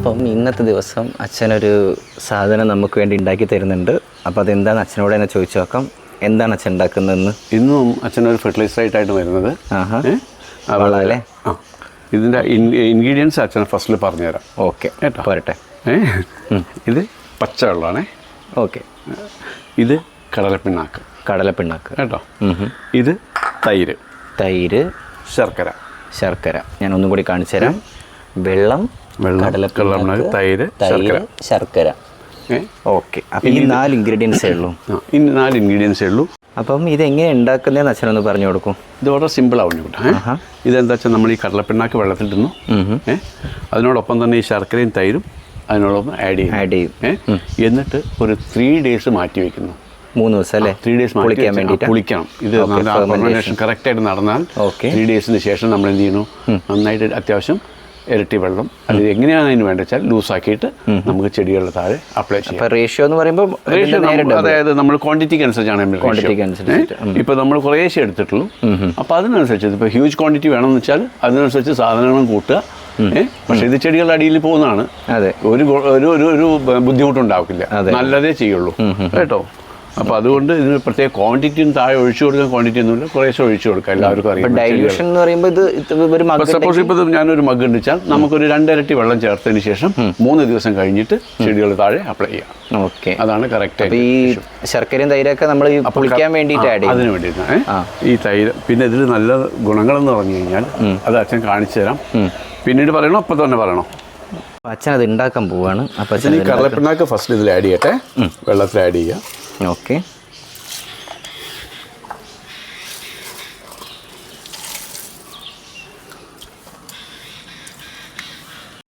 അപ്പം ഇന്നത്തെ ദിവസം അച്ഛനൊരു സാധനം നമുക്ക് വേണ്ടി ഉണ്ടാക്കി തരുന്നുണ്ട്. അപ്പോൾ അതെന്താണെന്ന് അച്ഛനോട് തന്നെ ചോദിച്ചു നോക്കാം. എന്താണ് അച്ഛൻ ഉണ്ടാക്കുന്നതെന്ന്? ഇന്നും അച്ഛനൊരു ഫെർട്ടിലൈസർ ആയിട്ടാണ് വരുന്നത്? ആ. ഇതിന്റെ ഇൻഗ്രീഡിയൻസ് അച്ഛൻ ഫസ്റ്റിൽ പറഞ്ഞുതരാം. ഓക്കെ. കേട്ടോ. പോരട്ടെ. ഇത് ഇത് പച്ചവെള്ളമാണേ ഓക്കെ. ഇത് കടലപ്പിണ്ണാക്ക്. കടലപ്പിണ്ണാക്ക്. കേട്ടോ? ഇത് തൈര്. തൈര്. ശർക്കര. ശർക്കര. ഞാൻ ഒന്നും കൂടി കാണിച്ചു തരാം വെള്ളം വെള്ളം, കടലപ്പിണ്ണാക്ക്, തൈര്, ശർക്കര. ശർക്കര. ഏ? ഓക്കെ. അപ്പം ഈ നാല് ഇൻഗ്രീഡിയൻസേ ഉള്ളൂ. ആ ഇനി നാല് ഇൻഗ്രീഡിയൻസേ ഉള്ളൂ. അപ്പം ഇത് എങ്ങനെ ഉണ്ടാക്കുന്നതെന്ന് അച്ഛനൊന്ന് പറഞ്ഞു കൊടുക്കും. ഇത് വളരെ സിമ്പിൾ ആവുന്നു കേട്ടോ ഏ? ആഹാ. ഇതെന്താ വെച്ചാൽ നമ്മൾ ഈ കടലപ്പിണ്ണാക്ക് വെള്ളത്തിൽ ഇടുന്നു ഏ? അതിനോടൊപ്പം തന്നെ ഈ ശർക്കരയും തൈരും അതിനോടൊപ്പം ആഡ് ചെയ്യും ആഡ് ചെയ്യും. ഏ? എന്നിട്ട് ഒരു ത്രീ ഡേയ്സ് മാറ്റി വെക്കുന്നു. മൂന്ന് ദിവസം അല്ലേ? ത്രീ ഡേയ്സ് കുളിക്കാൻ വേണ്ടിയിട്ട് കുളിക്കണം. ഇത് Okay, ഫെർമെന്റേഷൻ കറക്റ്റ് ആയിട്ട് നടന്നാൽ Okay. ത്രീ ഡേയ്സിന് ശേഷം നമ്മൾ എന്ത് ചെയ്യുന്നു നന്നായിട്ട് അത്യാവശ്യം ഇരട്ടി വെള്ളം. അല്ലെങ്കിൽ എങ്ങനെയാണ് അതിന് വേണ്ടത് വെച്ചാൽ ലൂസാക്കിയിട്ട് നമുക്ക് ചെടികളുടെ താഴെ അപ്ലൈ ചെയ്യാം. റേഷ്യോ എന്ന് പറയുമ്പോൾ അതായത് നമ്മൾ ക്വാണ്ടിറ്റിക്ക് അനുസരിച്ചാണ് നമ്മൾ Quantity അനുസരിച്ചിട്ട്, ഇപ്പൊ നമ്മൾ കുറേശ്ശെ എടുത്തിട്ടുള്ളൂ. അപ്പൊ അതിനനുസരിച്ച് ഇപ്പൊ ഹ്യൂജ് ക്വാണ്ടിറ്റി വേണമെന്ന് വെച്ചാൽ അതിനനുസരിച്ച് സാധനങ്ങളും കൂട്ടുക. പക്ഷെ ഇത് ചെടികളുടെ അടിയിൽ പോകുന്നതാണ്. അതെ. ഒരു ഒരു ഒരു ബുദ്ധിമുട്ടുണ്ടാവില്ല നല്ലതേ ചെയ്യുള്ളൂ. കേട്ടോ? അപ്പൊ അതുകൊണ്ട് ഇതിന് പ്രത്യേക ക്വാണ്ടിറ്റിയും താഴെ ഒഴിച്ചു കൊടുക്കാൻ ക്വാണ്ടിറ്റി ഒന്നുമില്ല കുറേശ്ശെ ഒഴിച്ചു കൊടുക്കാം. എല്ലാവർക്കും അറിയാം. ഡൈല്യൂഷൻ എന്ന് പറയുമ്പോൾ ഇത് സപ്പോസ് ഇപ്പോൾ ഞാനൊരു മഗ് ഉണ്ടിച്ചാൽ നമുക്കൊരു രണ്ടിരട്ടി വെള്ളം ചേർത്തതിന് ശേഷം മൂന്ന് ദിവസം കഴിഞ്ഞിട്ട് ചെടികൾ താഴെ അപ്ലൈ ചെയ്യാം. ഓക്കെ അതാണ് കറക്റ്റ് ഈ ശർക്കരയും തൈരൊക്കെ നമ്മൾ പുളിക്കാൻ വേണ്ടിയിട്ട് ആഡ് ചെയ്യും അതിന് വേണ്ടിയിട്ടാണ് ഈ തൈര് പിന്നെ ഇതിൽ നല്ല ഗുണങ്ങളെന്ന് പറഞ്ഞു കഴിഞ്ഞാൽ അത് അച്ഛൻ കാണിച്ചു തരാം. പിന്നീട് പറയണോ? അപ്പം തന്നെ പറയണോ? അച്ഛൻ അത് ഉണ്ടാക്കാൻ പോവാണ്. അപ്പൊ അച്ഛൻ അച്ഛൻ ഈ കടലപ്പിണ്ണാക്ക് ഫസ്റ്റ് ഇതിൽ ആഡ് ചെയ്യട്ടെ. വെള്ളത്തിൽ ആഡ് ചെയ്യുക. ഓക്കെ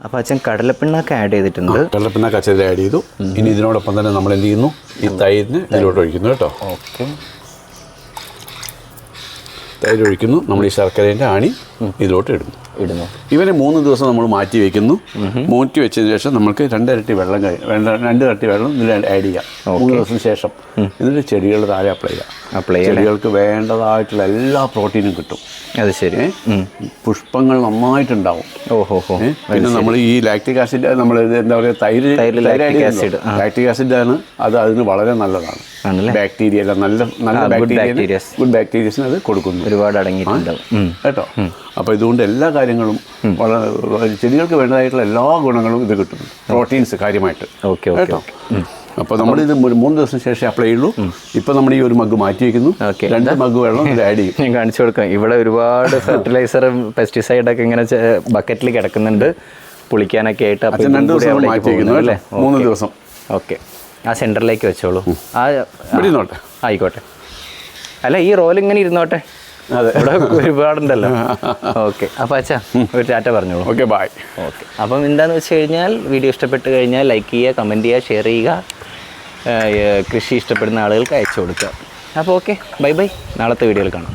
അപ്പൊ അച്ഛൻ കടലപ്പിണ്ണാക്ക് ആഡ് ചെയ്തിട്ടുണ്ട്. കടലപ്പിണ്ണാക്ക് അച്ഛൻ ആഡ് ചെയ്തു. ഇനി ഇതിനോടൊപ്പം തന്നെ നമ്മൾ എന്ത് ചെയ്യുന്നു? ഈ തൈരിന് ഇതിലോട്ട് ഒഴിക്കുന്നു കേട്ടോ. ഓക്കെ തൈര് ഒഴിക്കുന്നു. നമ്മൾ ഈ ശർക്കരേന്റെ ആണി ഇതിലോട്ട് ഇടുന്നു. ഇടുന്നു ഇവനെ മൂന്ന് ദിവസം നമ്മൾ മാറ്റി വെക്കുന്നു. മാറ്റി വെച്ചതിന് ശേഷം നമുക്ക് രണ്ടിരട്ടി വെള്ളം കഴിയും രണ്ട് ഇരട്ടി വെള്ളം ഇതിൽ ആഡ് ചെയ്യാം. മൂന്ന് ദിവസത്തിന് ശേഷം. എന്നിട്ട് ചെടികളുടെ താഴെ അപ്ലൈ ചെയ്യാം. അപ്ലൈ ചെടികൾക്ക് വേണ്ടതായിട്ടുള്ള എല്ലാ പ്രോട്ടീനും കിട്ടും. അത് ശരി? പുഷ്പങ്ങൾ നന്നായിട്ടുണ്ടാവും. ഓഹോ പിന്നെ നമ്മൾ ഈ ലാക്ടിക് ആസിഡ് നമ്മൾ എന്താ പറയുക തൈര് ലൈക്റ്റിക് ആസിഡ് ലാക്ടിക് ആസിഡ് ആണ്. അത് അതിന് വളരെ നല്ലതാണ്. ബാക്ടീരിയ നല്ല നല്ല ബാക്ടീരിയ. ഗുഡ് ബാക്ടീരിയസിന് അത് കൊടുക്കുന്നു. ഒരുപാട് അടങ്ങിയിട്ടുണ്ട്. കേട്ടോ? അപ്പോൾ ഇതുകൊണ്ട് എല്ലാ കാര്യങ്ങളും വളരെ ചെടികൾക്ക് വേണ്ടതായിട്ടുള്ള എല്ലാ ഗുണങ്ങളും ഇത് കിട്ടും. പ്രോട്ടീൻസ് കാര്യമായിട്ട്. ഓക്കെ ഓക്കെ കേട്ടോ? അപ്പോൾ നമ്മൾ ഇത് മൂന്ന് ദിവസം ശേഷം അപ്ലൈ ചെയ്യുള്ളൂ. ഇപ്പോൾ നമ്മൾ ഈ ഒരു മഗ് മാറ്റി വയ്ക്കുന്നു Okay. രണ്ട് മഗ് വെള്ളം ആഡ് ചെയ്യും. ഞാൻ കാണിച്ചു കൊടുക്കാം. ഇവിടെ ഒരുപാട് ഫെർട്ടിലൈസറും പെസ്റ്റിസൈഡൊക്കെ ഇങ്ങനെ ബക്കറ്റിൽ കിടക്കുന്നുണ്ട്. പുളിക്കാനൊക്കെ ആയിട്ട് അപ്പോൾ രണ്ട് ദിവസം മാറ്റി വയ്ക്കുന്നു അല്ലേ? മൂന്ന് ദിവസം. ഓക്കെ. ആ സെന്ററിലേക്ക് വെച്ചോളൂ. ആ ആയിക്കോട്ടെ. അല്ല ഈ റോൽ ഇങ്ങനെ ഇരുന്നോട്ടെ. ഇവിടെ ഒരുപാടുണ്ടല്ലോ. ഓക്കെ. അപ്പോൾ അച്ഛാ ഒരു ടാറ്റ പറഞ്ഞോളൂ. Okay bye okay. അപ്പം എന്താണെന്ന് വെച്ച് കഴിഞ്ഞാൽ വീഡിയോ ഇഷ്ടപ്പെട്ട് കഴിഞ്ഞാൽ ലൈക്ക് ചെയ്യുക കമന്റ് ചെയ്യുക ഷെയർ ചെയ്യുക. കൃഷി ഇഷ്ടപ്പെടുന്ന ആളുകൾക്ക് അയച്ചു കൊടുക്കുക. അപ്പോൾ ഓക്കെ ബൈ ബൈ. നാളത്തെ വീഡിയോയിൽ കാണാം.